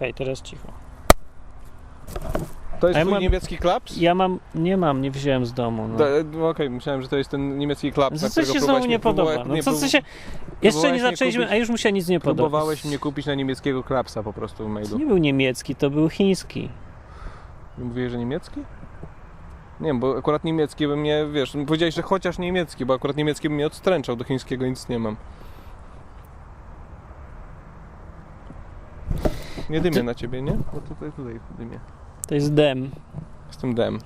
Okej, teraz cicho. To jest A ja twój mam- niemiecki klaps? Ja mam, nie mam, nie wziąłem z domu. No. Da- no Okej, myślałem, że to jest ten niemiecki klaps, Co na co którego się znowu próbowałeś nie podoba? próbowa- No nie, co, prób- się... Jeszcze próbowałeś nie mnie zaczęliśmy, kupić- a już mu się nic nie podoba. Próbowałeś mnie kupić na niemieckiego klapsa po prostu w To mailu. nie był niemiecki, to był chiński. Mówiłeś, że niemiecki? Nie wiem, bo akurat niemiecki by mnie, wiesz, powiedziałeś, że chociaż niemiecki, bo akurat niemiecki by mnie odstręczał, do chińskiego nic nie mam. Nie dymię Ty- na ciebie, nie? Bo tutaj, tutaj dymię. To jest dem. Jestem dem.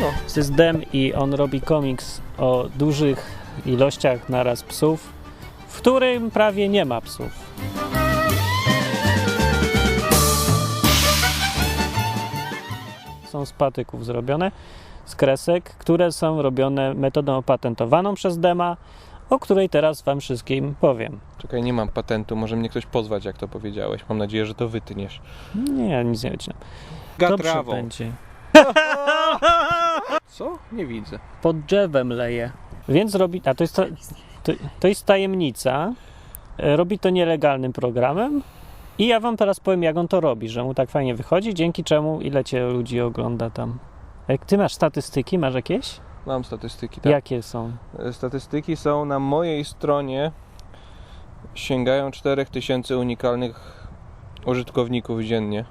No, To jest dem i on robi komiks o dużych ilościach naraz psów, w którym prawie nie ma psów. Są z patyków zrobione, z kresek, które są robione metodą opatentowaną przez Dema, o której teraz Wam wszystkim powiem. czekaj, nie mam patentu, może mnie ktoś pozwać, jak to powiedziałeś. Mam nadzieję, że to wytniesz. Nie, nic nie wycinam. Dobrze Gatrawo. będzie. Co? Nie widzę. pod drzewem leje. Więc robi. A to jest, ta- to, to jest tajemnica. E, Robi to nielegalnym programem. I ja wam teraz powiem, jak on to robi, że mu tak fajnie wychodzi, dzięki czemu ile cię ludzi ogląda tam. Jak ty masz statystyki, masz jakieś? Mam statystyki, tak. Jakie są? Statystyki są na mojej stronie. Sięgają 4000 unikalnych użytkowników dziennie.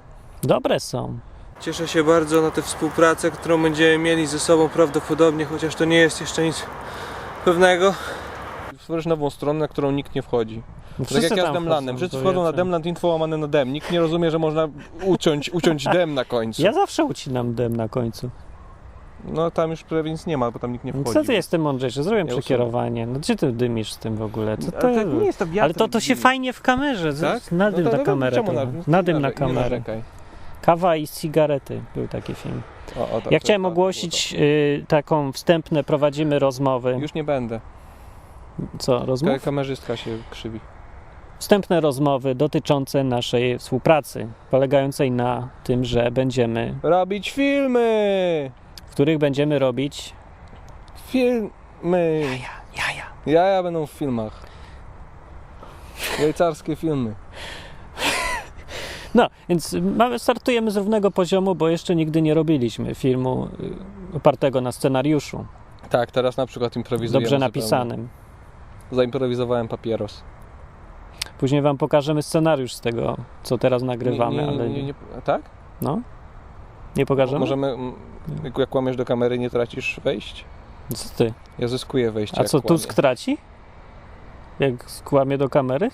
Dobre są. Cieszę się bardzo na tę współpracę, którą będziemy mieli ze sobą prawdopodobnie, chociaż to nie jest jeszcze nic pewnego. Stworzysz nową stronę, na którą nikt nie wchodzi. No tak jak ja z Demlandem. wchodzą, Wszyscy wchodzą na? Demland Info łamane na Dem. Nikt nie rozumie, że można uciąć, uciąć Dem na końcu. Ja zawsze ucinam dem na końcu. No tam już prawie nic nie ma, bo tam nikt nie No wchodzi. Co ty jestem mądrzejszy? Zrobiłem Ja przekierowanie. No gdzie ty dymisz z tym w ogóle? Co to Ale tak nie jest to. Ale to, to się fajnie w kamerze. Tak? Na dym No to- na kamerę. czemu na, Na dym na kamerę. Kawa i cigarety był taki film. O, o, tak, Ja chciałem tak, ogłosić y, taką wstępne, prowadzimy rozmowy. Już nie będę. Co, rozmów? kamerzystka się krzywi. Wstępne rozmowy dotyczące naszej współpracy, polegającej na tym, że będziemy, Robić filmy! w których będziemy robić Filmy! jaja. Jaja będą w filmach. Jajcarskie filmy. No, więc startujemy z równego poziomu, bo jeszcze nigdy nie robiliśmy filmu y, opartego na scenariuszu, Tak, teraz na przykład improwizujemy. dobrze zupełnie. Zaimprowizowałem papieros. Później wam pokażemy scenariusz z tego, co teraz nagrywamy, Nie, nie, ale nie, nie, tak? no. Nie pokażemy? Możemy, jak, jak łamiesz do kamery, nie tracisz wejść? Co ty? Ja zyskuję wejście. A co, kłamię. Tusk traci? Jak skłamie do kamery?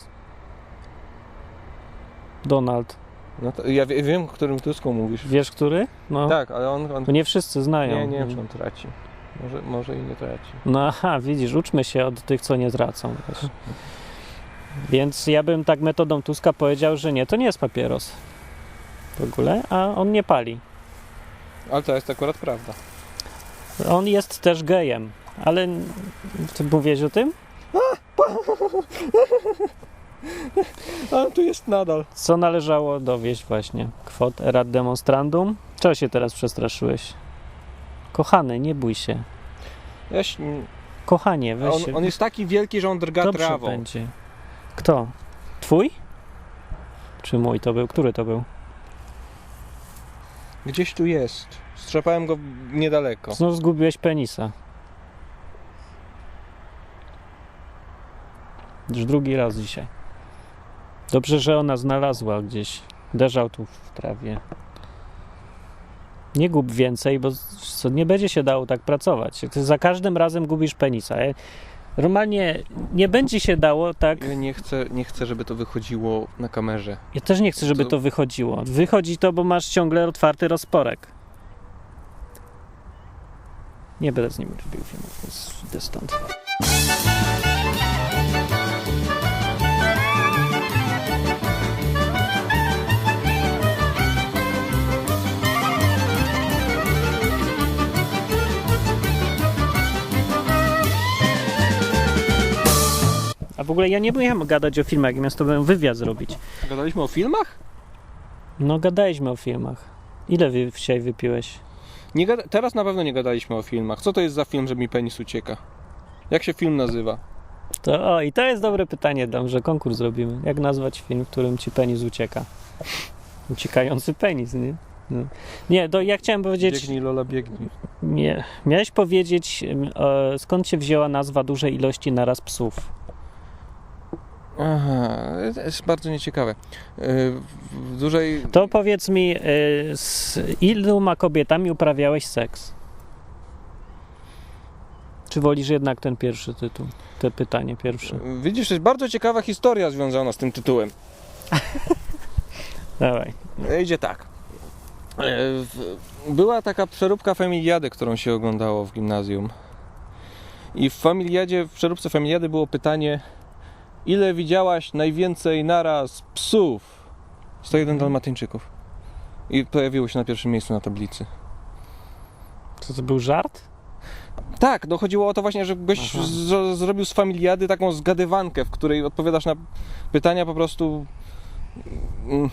Donald. No to, ja wie, wiem, o którym Tusku mówisz. Wiesz, który? No, Tak, ale on, on nie wszyscy znają. nie, nie wiem, czy on traci. Może, może i nie traci. No aha, widzisz, uczmy się od tych, co nie tracą. Wiesz. Więc ja bym tak metodą Tuska powiedział, że nie, to nie jest papieros. W ogóle, a on nie pali. Ale to jest akurat prawda. On jest też gejem, ale ty mówiłeś o tym? Ale tu jest nadal. Co należało dowieść właśnie? Kwot erat demonstrandum? Czego się teraz przestraszyłeś? Kochany, nie bój się. Ja się, Kochanie, weź on, się. on jest taki wielki, że on drga Dobrze trawą. będzie. Kto? Twój? Czy mój to był? Który to był? Gdzieś tu jest. Strzepałem go niedaleko. Znów zgubiłeś penisa. Już drugi raz dzisiaj. Dobrze, że ona znalazła gdzieś. Leżał tu w trawie. Nie gub więcej, bo co, nie będzie się dało tak pracować. Ty za każdym razem gubisz penisa. E, Normalnie nie będzie się dało tak. Ja nie chcę, nie chcę, żeby to wychodziło na kamerze. Ja też nie chcę, żeby To- to wychodziło. Wychodzi to, bo masz ciągle otwarty rozporek. Nie będę z nim robił filmów, więc idę stąd. W ogóle ja nie miałem gadać o filmach, miałem z tobą wywiad zrobić. Gadaliśmy o filmach? No gadaliśmy o filmach. Ile wy dzisiaj wypiłeś? Nie gada- teraz na pewno nie gadaliśmy o filmach. Co to jest za film, że mi penis ucieka? Jak się film nazywa? To, o, i to jest dobre pytanie, dam, że konkurs zrobimy. Jak nazwać film, w którym ci penis ucieka? Uciekający penis, nie? No. Nie, to ja chciałem powiedzieć. Biegnij Lola, biegnij. Nie. Miałeś powiedzieć, e, skąd się wzięła nazwa dużej ilości naraz psów? Aha, to jest bardzo nieciekawe. Yy, W dużej... To powiedz mi, e, z iloma kobietami uprawiałeś seks? Czy wolisz jednak ten pierwszy tytuł? Te pytanie pierwsze. Widzisz, jest bardzo ciekawa historia związana z tym tytułem. Dawaj. Idzie tak. W- Była taka przeróbka Familiady, którą się oglądało w gimnazjum. I w Familiadzie, w przeróbce Familiady było pytanie ile widziałaś najwięcej naraz psów? 101 dalmatyńczyków. I pojawiło się na pierwszym miejscu na tablicy. Co to był żart? Tak, no chodziło o to właśnie, że gość z- zrobił z Familiady taką zgadywankę, w której odpowiadasz na pytania po prostu... mm,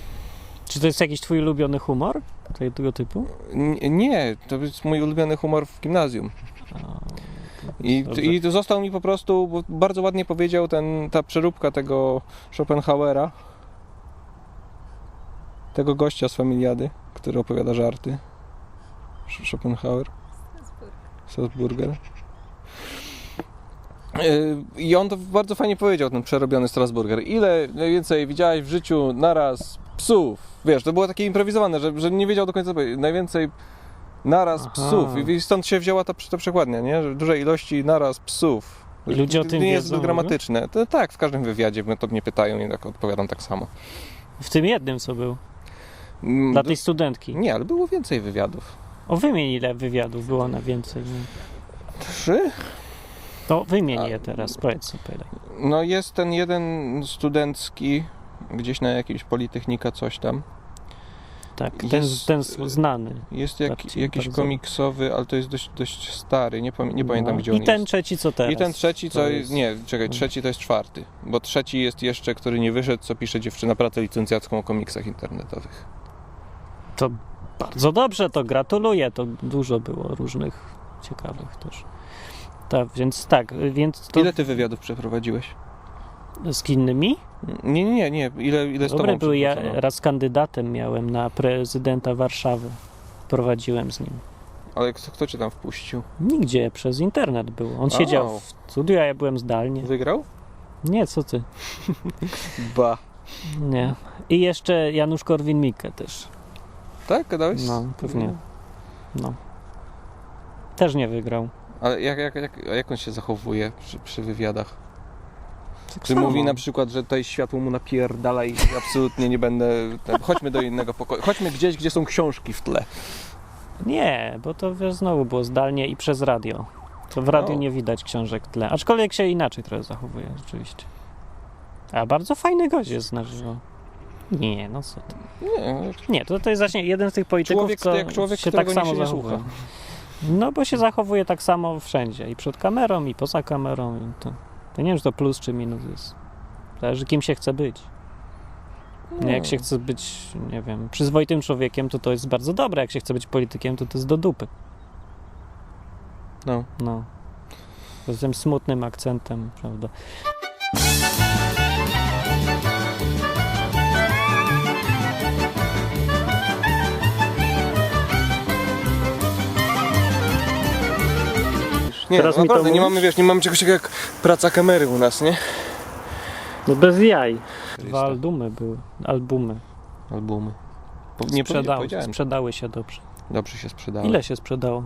Czy to jest jakiś twój ulubiony humor? Tego, tego typu? N- Nie, to jest mój ulubiony humor w gimnazjum. I, Dobrze. I to został mi po prostu, bo bardzo ładnie powiedział ten, ta przeróbka tego Schopenhauera, tego gościa z Familiady, który opowiada żarty. Sch- Schopenhauer. Salzburger. Yy, I on to bardzo fajnie powiedział, ten przerobiony Strasburger. Ile najwięcej widziałeś w życiu naraz psów? Wiesz, to było takie improwizowane, że, że nie wiedział do końca. Najwięcej naraz Aha. psów. I- stąd się wzięła ta, ta przekładnia, nie? Że dużej ilości naraz psów. I ludzie o tym nie jest wiedzą, zbyt gramatyczne. To, tak, w każdym wywiadzie mnie to mnie pytają i tak odpowiadam tak samo. W tym jednym, co był. Mm, Dla tej studentki. Nie, ale było więcej wywiadów. O, wymień ile wywiadów było na więcej. nie? Trzy? To wymień A- je teraz, powiedz sobie. No jest ten jeden studencki, gdzieś na jakimś Politechnika coś tam. Tak, ten, Jest- ten znany. Jest jak, jakiś bardzo. komiksowy, ale to jest dość, dość stary, nie, pamię- nie pamiętam No. gdzie on I ten jest. trzeci, co teraz? I ten trzeci, co. jest- Nie, czekaj, trzeci to jest czwarty. Bo trzeci jest jeszcze, który nie wyszedł, co pisze dziewczyna pracę licencjacką o komiksach internetowych. To bardzo dobrze, to gratuluję. To dużo było różnych ciekawych też. Tak, więc tak, więc to Ile ty wywiadów przeprowadziłeś? Z innymi? Nie, nie, nie. Ile, ile z Dobre tobą były. Ja przeprowadzono? raz kandydatem miałem na prezydenta Warszawy. Prowadziłem z nim. Ale kto, kto cię tam wpuścił? Nigdzie, przez internet było. On O. siedział w studiu, a ja byłem zdalnie. Wygrał? Nie, co ty? Ba. Nie. I jeszcze Janusz Korwin-Mikke też. Tak, gadałeś? No, pewnie. No. Też nie wygrał. Ale jak, jak, jak, a jak on się zachowuje przy, przy wywiadach? Czy mówi na przykład, że tutaj światło mu napierdala i absolutnie nie będę... Chodźmy do innego pokoju. Chodźmy gdzieś, gdzie są książki w tle. Nie, bo to wiesz, znowu było zdalnie i przez radio. To w radiu O. nie widać książek w tle. Aczkolwiek się inaczej trochę zachowuje, rzeczywiście. A bardzo fajny gość jest na żywo. Nie, no co ty. Nie, Nie, to, to jest właśnie jeden z tych polityków, Człowiek, co jak człowiek, się tak samo się zachowuje. No bo się zachowuje tak samo wszędzie. I przed kamerą, i poza kamerą. I to, to nie wiem, czy to plus czy minus jest. Zależy, kim się chce być. Nie, jak się chce być, nie wiem, przyzwoitym człowiekiem, to to jest bardzo dobre. Jak się chce być politykiem, to to jest do dupy. No. No. Z tym smutnym akcentem, prawda? Nie, Teraz mi to naprawdę, nie mówisz? mamy, wiesz, nie mamy czegoś takiego jak praca kamery u nas, nie? No bez jaj. Dwa albumy były. Albumy. Albumy. Po- Nie Sprzedały, powiedziałem. sprzedały się dobrze. Dobrze się sprzedały. Ile się sprzedało?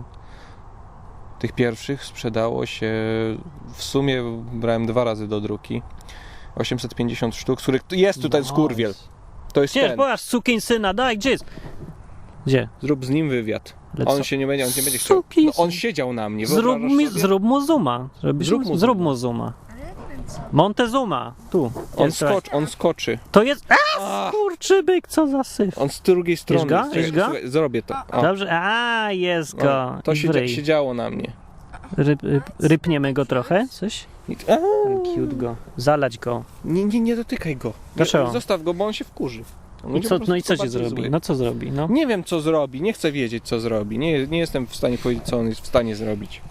Tych pierwszych sprzedało się w sumie brałem dwa razy do druki. 850 sztuk, z których jest tutaj skurwiel. To jest Gdzież, ten. bo aż syna, daj, gdzie jest? Gdzie? Zrób z nim wywiad. Ale On co? się nie będzie, on nie będzie chciał. Suki No, on siedział na mnie. Zrób, mi, zrób mu zooma. Żebyś, Zrób mu zrób mu zooma. Montezuma. Tu. On, skocz, on skoczy. To jest... A, Kurczybyk, co za syf. on z drugiej strony. go? Czekaj, Jest go? słuchaj, Zrobię to. O, Dobrze, a jest go. o, to się, w ryj. siedziało na mnie. Ryp, ryp, rypniemy go trochę, coś? Cute go. Zalać go. nie, nie, nie dotykaj go. Dlaczego? Zostaw go, bo on się wkurzy. I co, no i co ci zrobi? zły. No co zrobi? No. Nie wiem, co zrobi. Nie chcę wiedzieć, co zrobi. Nie, nie jestem w stanie powiedzieć, co on jest w stanie zrobić.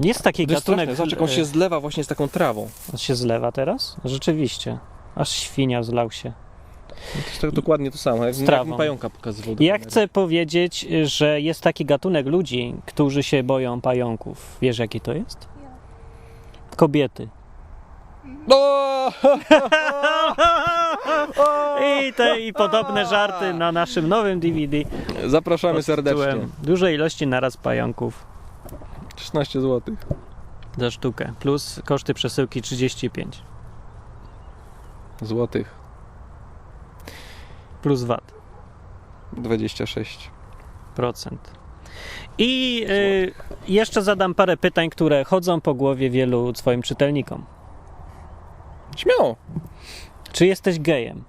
Jest taki To jest gatunek... Zobacz, jak on się zlewa właśnie z taką trawą. On się zlewa teraz? Rzeczywiście. Aż świnia zlał się. To jest tak dokładnie to samo, jak, jak trawą. mi pająka pokazywał. Ja chcę powiedzieć, że jest taki gatunek ludzi, którzy się boją pająków. Wiesz, jaki to jest? Kobiety. O! I te i podobne żarty na naszym nowym DVD. Zapraszamy serdecznie. Duże ilości naraz pająków 16 zł. za sztukę. Plus koszty przesyłki 35. Złotych. Plus VAT. 26. Procent. I y, jeszcze zadam parę pytań, które chodzą po głowie wielu swoim czytelnikom. Śmiało. Czy jesteś gejem?